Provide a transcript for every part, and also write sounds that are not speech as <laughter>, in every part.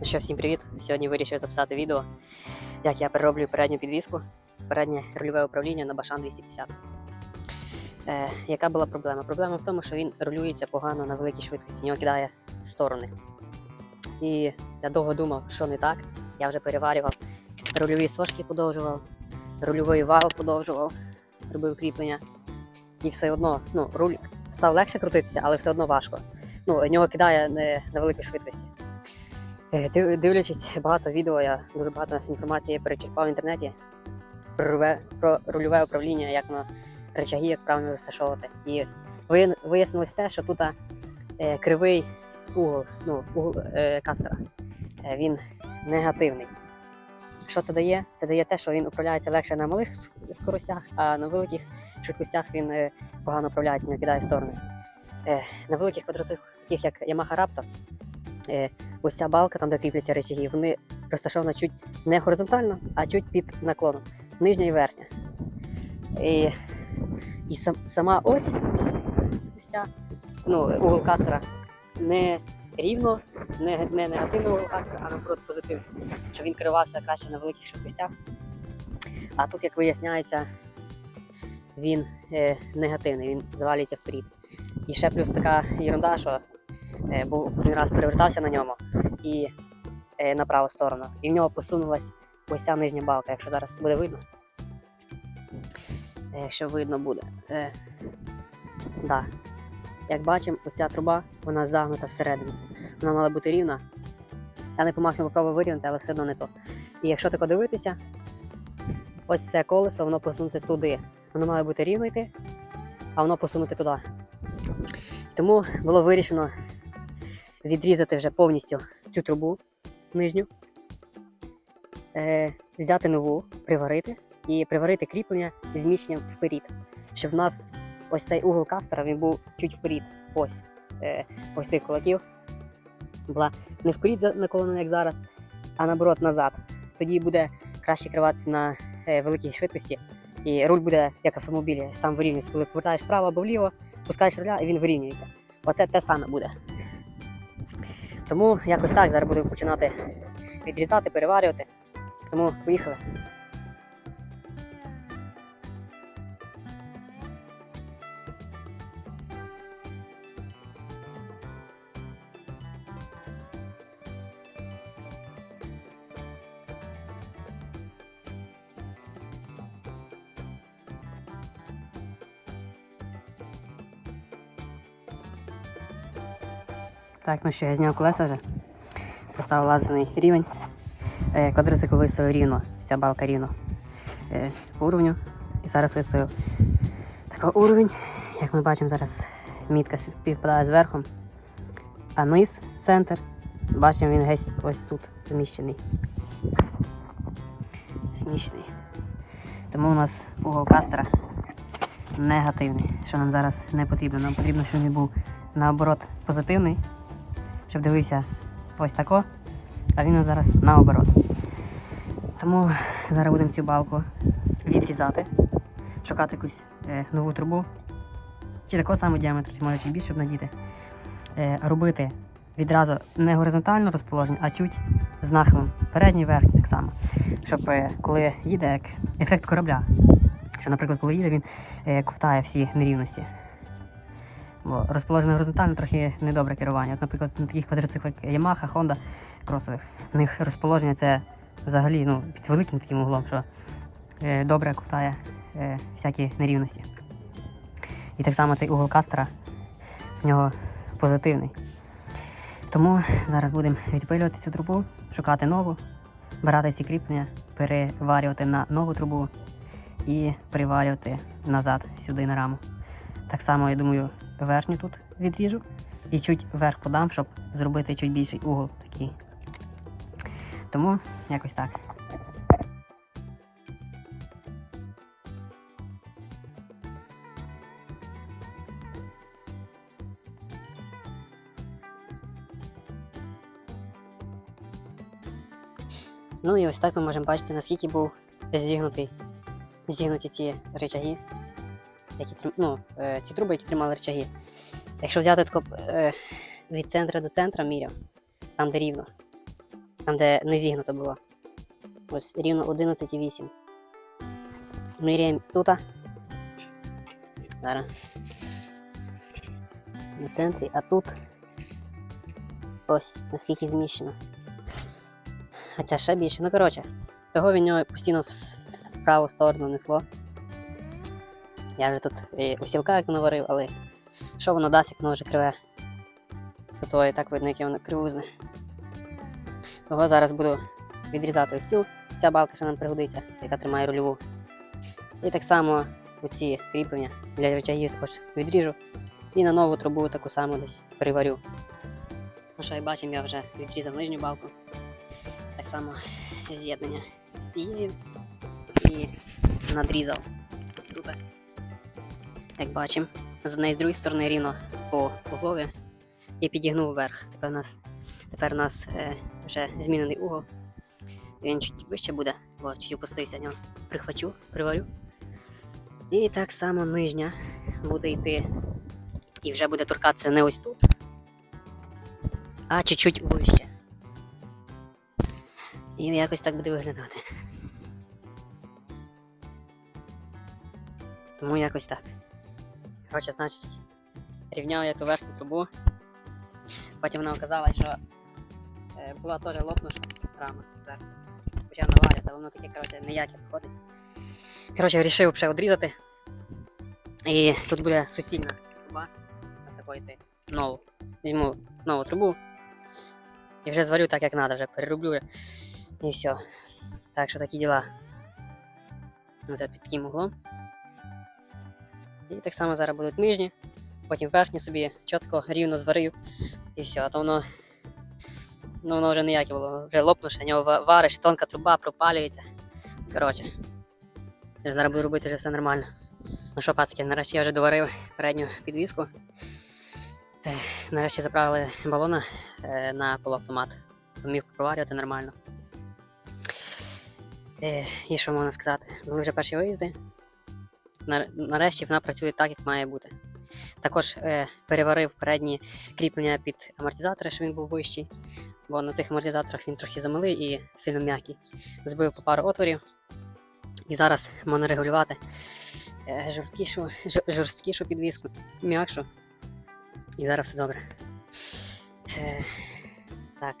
Ну що, всім привіт! Сьогодні вирішив записати відео, як я перероблюю передню підвіску, переднє рульове управління на Башан 250. Е, яка була проблема? Проблема в тому, що він рулюється погано на великій швидкості, нього кидає в сторони. І я довго думав, що не так. Я вже переварював, рульові сошки подовжував, рульовий вал подовжував, робив кріплення. І все одно, ну, руль став легше крутитися, але все одно важко. Ну, нього кидає на великій швидкості. Е, див- Дивлячись багато відео, я дуже багато інформації перечерпав в інтернеті про рульове, управління, як на речаги, як правильно розташовувати. І вияснилось те, що тут е, кривий угол, ну, угол е, кастера. Він негативний. Що це дає? Це дає те, що він управляється легше на малих скоростях, а на великих швидкостях він погано управляється, не кидає в сторони. На великих квадроциклах, таких як Yamaha Raptor, ось ця балка, там де кріпляться речаги, вони розташовані чуть не горизонтально, а чуть під наклоном, нижня і верхня. І, і сам, сама ось, ця, ну, угол кастера не рівно, не, не негативний угол кастера, а наоборот позитивний, щоб він керувався краще на великих швидкостях. А тут, як виясняється, він е, негативний, він звалюється вперед. І ще плюс така ерунда, що е, був один раз перевертався на ньому і е, на праву сторону. І в нього посунулась ось ця нижня балка, якщо зараз буде видно. Е, Якщо видно буде. Е, да. Як бачимо, оця труба вона загнута всередину. Вона мала бути рівна. Я не по максимуму пробував вирівняти, але все одно не то. І якщо тако дивитися, ось це колесо, воно посунуте туди. Воно має бути рівно йти, а воно посунуте туди. Тому було вирішено відрізати вже повністю цю трубу нижню, е, взяти нову, приварити і приварити кріплення зміщенням вперед, щоб в нас ось цей угол кастера він був чуть вперед. Ось е, ось цих кулаків. Була не вперед наколена, як зараз, а наоборот назад. Тоді буде краще керуватися на е, великій швидкості, і руль буде як автомобілі, сам вирівнюється. Коли повертаєш вправо або вліво, пускаєш руля і він вирівнюється. Оце те саме буде. Тому якось так зараз буду починати відрізати, переварювати. Тому поїхали. Так, ну що, я зняв колеса вже. Поставив лазерний рівень. Е, квадроцикл виставив рівно, ця балка рівно е, по уровню. І зараз виставив такий уровень. Як ми бачимо, зараз мітка співпадає з верхом. А низ, центр, бачимо, він геть ось тут зміщений. Зміщений. Тому у нас угол кастера негативний, що нам зараз не потрібно. Нам потрібно, щоб він був наоборот позитивний, щоб дивився ось тако, а він зараз наоборот. Тому зараз будемо цю балку відрізати, шукати якусь е, нову трубу. Чи такого самого діаметру, чи може чуть більше, щоб надіти. Е, робити відразу не горизонтально розположення, а чуть з нахилом. Передній верхній так само. Щоб е, коли їде, як ефект корабля. Що, наприклад, коли їде, він е, ковтає всі нерівності. Бо розположено горизонтально трохи недобре керування. От, наприклад, на таких квадроциклах Yamaha, Honda кросових. У них розположення це взагалі ну, під великим таким углом, що е, добре ковтає е, всякі нерівності. І так само цей угол кастера в нього позитивний. Тому зараз будемо відпилювати цю трубу, шукати нову, брати ці кріплення, переварювати на нову трубу і приварювати назад сюди на раму. Так само, я думаю, верхню тут відріжу і чуть вверх подам, щоб зробити чуть більший угол такий. Тому якось так. Ну і ось так ми можемо бачити, наскільки був зігнутий, зігнуті ці речаги, які, ну, е, ці труби, які тримали речаги. Якщо взяти тако, е, від центра до центра міряв, там де рівно, Там, де не зігнуто було. Ось рівно 11,8. Міряємо тут. Зараз. На центрі, а тут. Ось, наскільки зміщено. А ця ще більше. Ну, коротше, того від нього постійно в праву сторону несло. Я вже тут і усілка як наварив, але що воно дасть, як воно вже криве. Зато і так видно, яке воно кривузне. Того зараз буду відрізати ось цю. Ця балка ще нам пригодиться, яка тримає рульову. І так само оці кріплення для рычагів також відріжу. І на нову трубу таку саму десь приварю. Ну що, і бачимо, я вже відрізав нижню балку. Так само з'єднання з цією і надрізав ось тут. Як бачимо, з однієї з другої сторони рівно по углові і підігнув вверх. Тепер у нас, тепер у нас е, вже змінений угол. Він чуть вище буде, бо чуть опустився нього. Прихвачу, приварю. І так само нижня буде йти. І вже буде торкатися не ось тут, а чуть-чуть вище. І якось так буде виглядати. Тому якось так. Коротше, значить, рівняв я ту верхню трубу. Потім вона оказала, що е, була теж лопнута рама зверху. Почав наварювати, але воно таке, коротше, ніяке виходить. Коротше, вирішив ще відрізати. І тут буде суцільна труба. Такої нову. Візьму нову трубу. І вже зварю так, як треба, вже перероблю. І все. Так що такі діла. Оце під таким углом. І так само зараз будуть нижні, потім верхню собі чітко рівно зварив. І все, а то воно. Ну, воно вже ніяке було, вже лопнуше, нього вариш, тонка труба пропалюється. Коротше. Зараз буду робити вже все нормально. Ну що, пацки, нарешті я вже доварив передню підвіску. Нарешті заправили балона е, на полуавтомат. Вмів проварювати нормально. І що можна сказати? Були вже перші виїзди. Нар- Нарешті вона працює так, як має бути. Також е, переварив передні кріплення під амортизатори, щоб він був вищий, бо на цих амортизаторах він трохи замилий і сильно м'який. Збив по пару отворів. І зараз можна регулювати е, жорсткішу, жорсткішу підвіску, м'якшу. І зараз все добре. Е, так.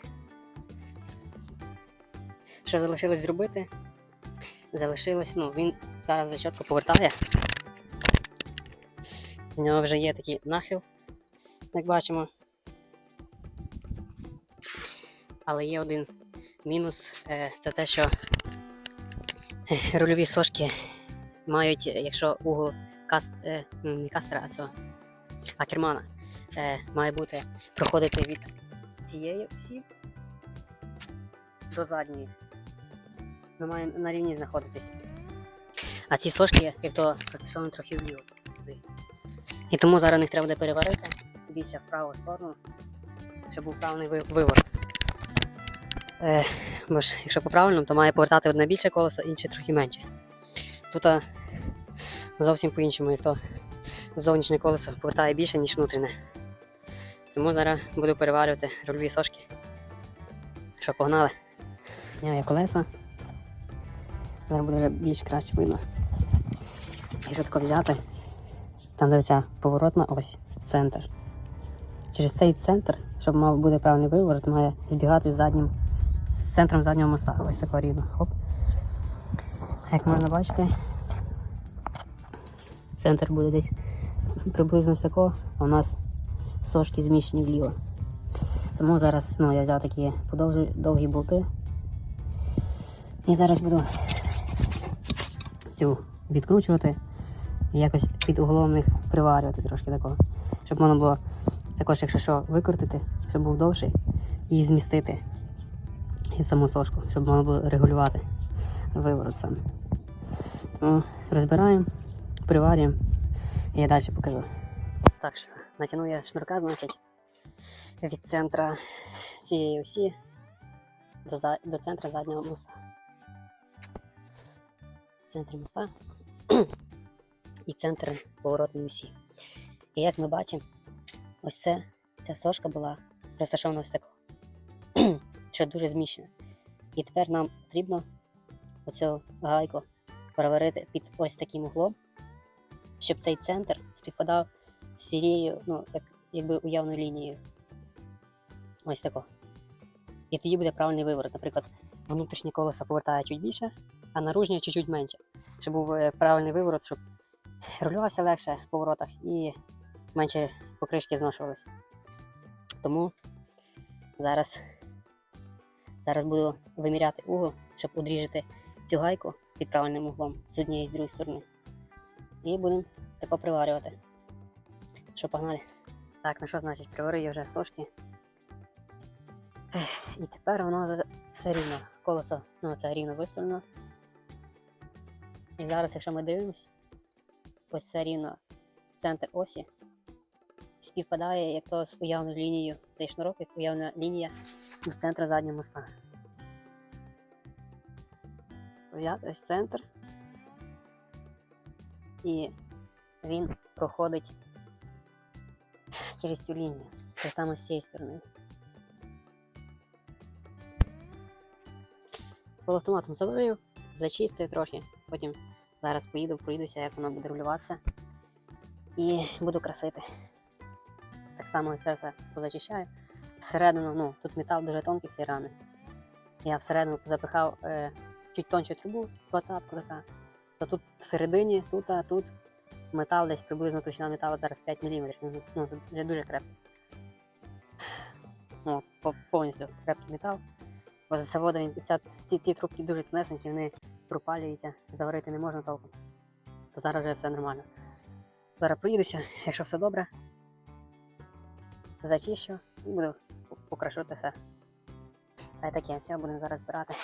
Що залишилось зробити? Залишилось, ну, він зараз за повертає. У нього вже є такий нахил, як бачимо. Але є один мінус е, це те, що рульові сошки мають, е, якщо угол каст, е, не кастера, а цього, а кермана має бути проходити від цієї осі до задньої. Ну, має на рівні знаходитись. А ці сошки, як то розташовані трохи вліво. І тому зараз їх треба буде переварити більше в праву сторону, щоб був правильний ви- виворот. Е, бо ж, якщо по правильному, то має повертати одне більше колесо, інше трохи менше. Тут а, зовсім по-іншому, як то зовнішнє колесо повертає більше, ніж внутрішнє. Тому зараз буду переварювати рульові сошки. Що, погнали? Міняю колеса. Зараз буде вже більш краще видно. Якщо тако взяти, там ця поворотна ось, центр. Через цей центр, щоб мав бути певний виворот, має збігати з заднім, з центром заднього моста. Ось тако рівно. Хоп. Як можна бачити, центр буде десь приблизно з такого, а у нас сошки зміщені вліво. Тому зараз ну, я взяв такі подовжі, довгі болти. І зараз буду цю відкручувати якось під углом їх приварювати трошки такого. Щоб можна було також, якщо що, викрутити, щоб був довший, і змістити і саму сошку, щоб можна було регулювати виворот сам. Тому розбираємо, приварюємо і я далі покажу. Так що натягну я шнурка, значить, від центра цієї осі до, до центра заднього моста. Центр моста <clears throat> і центр поворотної осі. І як ми бачимо, ось це, ця сошка була розташована ось тако. <clears throat> що дуже зміщене. І тепер нам потрібно оцю гайку переварити під ось таким углом, щоб цей центр співпадав з цією, ну, як, якби уявною лінією. Ось тако. І тоді буде правильний виворот. Наприклад, внутрішнє колесо повертає чуть більше, а наружнє чуть-чуть менше. Щоб був е, правильний виворот, щоб рулювався легше в поворотах і менше покришки зношувалися. Тому зараз, зараз буду виміряти угол, щоб удріжити цю гайку під правильним углом з однієї і з другої сторони. І будемо тако приварювати. Що погнали? Так, ну що значить, приварив вже сошки. І тепер воно все рівно. Колесо, ну це рівно виставлено. І зараз, якщо ми дивимось, ось це рівно центр осі співпадає як то з уявною лінією. Цей шнурок, як уявна лінія до центру заднього моста. Ось центр. І він проходить через цю лінію. Те саме з цієї сторони. Полуавтоматом заварив, зачистив трохи, потім зараз поїду, проїдуся, як воно буде рулюватися. І буду красити. Так само це все позачищаю. Всередину, ну, тут метал дуже тонкий ці рани. Я всередину запихав е, чуть тоншу трубу, двадцятку така. То тут всередині, тут, а тут метал десь приблизно товщина металу зараз 5 мм. Ну, ну, тут вже дуже крепкий. По- повністю крепкий метал. Бо з заводу він ці, ці трубки дуже тонесенькі, вони пропалюються, заварити не можна толком. То зараз вже все нормально. Зараз проїдуся, якщо все добре, зачищу і буду покрашу це все. А таке, все, будемо зараз збирати.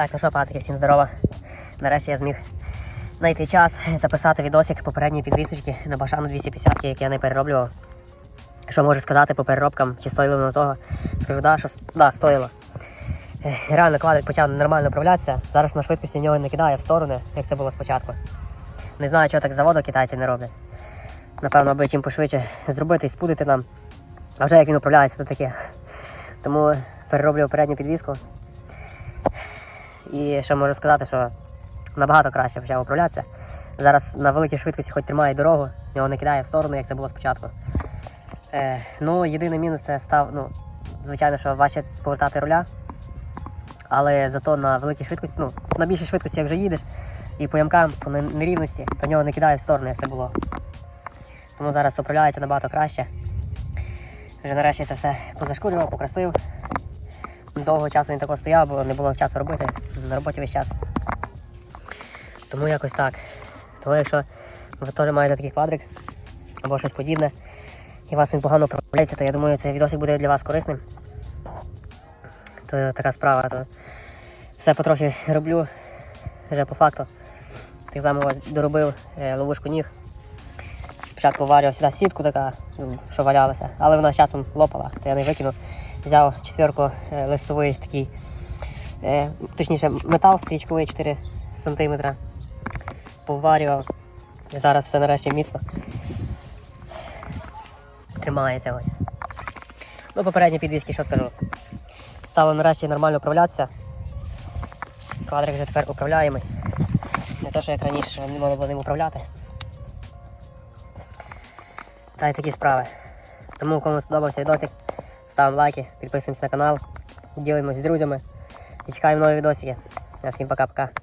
Так, ну що, пацики, всім здорово. Нарешті я зміг знайти час записати відосик попередньої підвісочки на башану 250, як я не перероблював. Що можу сказати по переробкам, чи стоїло воно того? Скажу, да, що да, стоїло. Реально квадрик почав нормально управлятися. Зараз на швидкості нього не кидає в сторони, як це було спочатку. Не знаю, чого так заводу китайці не роблять. Напевно, аби чим пошвидше зробити і спудити нам. А вже як він управляється, то таке. Тому перероблював передню підвіску. І що можу сказати, що набагато краще почав управлятися. Зараз на великій швидкості хоч тримає дорогу, його не кидає в сторону, як це було спочатку. Е, ну, єдиний мінус це став, ну, звичайно, що важче повертати руля. Але зато на великій швидкості, ну, на більшій швидкості, як вже їдеш, і по ямкам, по нерівності, то нього не кидає в сторону, як це було. Тому зараз управляється набагато краще. Вже нарешті це все позашкурював, покрасив. Довго часу він тако стояв, бо не було часу робити. На роботі весь час. Тому якось так. Тому якщо ви теж маєте такий квадрик або щось подібне, і вас він погано управляється, то я думаю, цей відосик буде для вас корисним. То така справа, то все потрохи роблю вже по факту. Так само доробив е, ловушку ніг. Спочатку варював сюди сітку така, ну, що валялася, але вона з часом лопала, то я не викинув. Взяв четверку е, листовий такий, е, точніше, метал стрічковий 4 см. Поварював. Зараз все нарешті міцно. Тримається ось. Ну, попередні підвіски, що скажу. Стало нарешті нормально управлятися. Квадрик вже тепер управляємий. Не те, що як раніше, що не можна було ним управляти. Та й такі справи. Тому кому сподобався відосик, ставимо лайки, підписуємося на канал, ділимось з друзями і чекаємо нові відосики. А всім пока-пока.